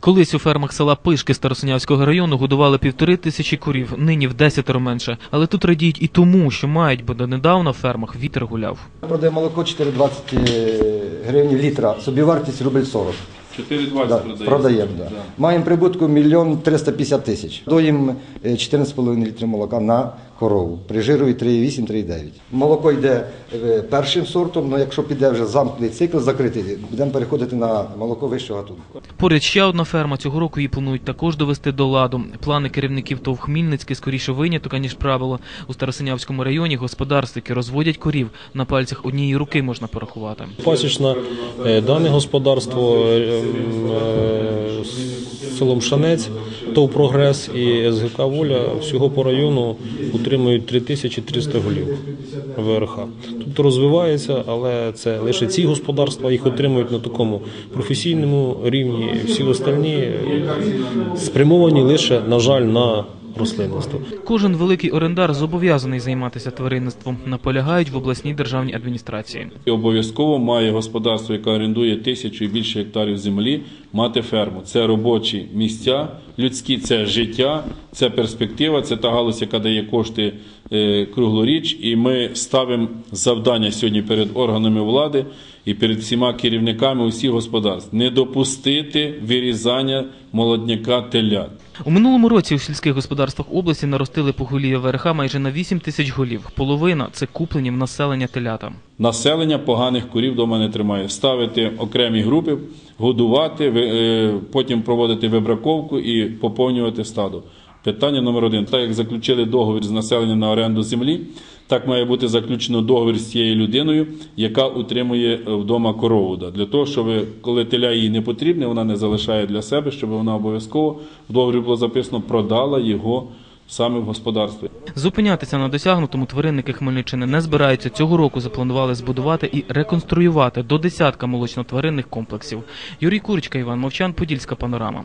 Колись у фермах села Пишки Старосинявського району годували півтори тисячі курів, нині в десятеро менше. Але тут радіють і тому, що мають, бо донедавна в фермах вітер гуляв. Продає молоко 4,20 гривень літра, собівартість рубль 40. 4,20 Да, продається. продаємо. Да. Маємо прибутку мільйон 350 тисяч. Доїмо е, 14,5 літрів молока на корову. При жирові 3,8-3,9. Молоко йде е, першим сортом, але якщо піде вже замкнений цикл закритий, будемо переходити на молоко вищого гатунку. Поряд ще одна ферма. Цього року її планують також довести до ладу. Плани керівників ТОВ Хмільницький скоріше виняток, аніж правило. У Старосинявському районі господарствики розводять корів. На пальцях однієї руки можна порахувати. Пасічна е, дане господарство е, е, селом Шанець, ТОВ Прогрес і СГК Воля всього по району утримують 3300 голів ВРХ. Тут розвивається, але це лише ці господарства їх отримують на такому професійному рівні. Всі остальні спрямовані лише, на жаль, на рослинництво. Кожен великий орендар зобов'язаний займатися тваринництвом. Наполягають в обласній державній адміністрації. І обов'язково має господарство, яке орендує тисячу і більше гектарів землі, мати ферму. Це робочі місця людські, це життя, це перспектива, це та галузь, яка дає кошти е, круглоріч. І ми ставимо завдання сьогодні перед органами влади і перед всіма керівниками усіх господарств не допустити вирізання молодняка телят. У минулому році у сільських господарствах області наростили поголів'я ВРХ майже на 8 тисяч голів. Половина це куплені в населення телята. Населення поганих курів вдома не тримає. Ставити окремі групи, годувати, е, потім проводити вибраковку і поповнювати стадо. Питання номер один. Так як заключили договір з населенням на оренду землі, так має бути заключено договір з цією людиною, яка утримує вдома корову. Для того, щоб коли теля їй не потрібне, вона не залишає для себе, щоб вона обов'язково в договорі було записано, продала його саме в господарстві. Зупинятися на досягнутому тваринники Хмельниччини не збираються. Цього року запланували збудувати і реконструювати до десятка молочно-тваринних комплексів. Юрій Курочка, Іван Мовчан, Подільська панорама.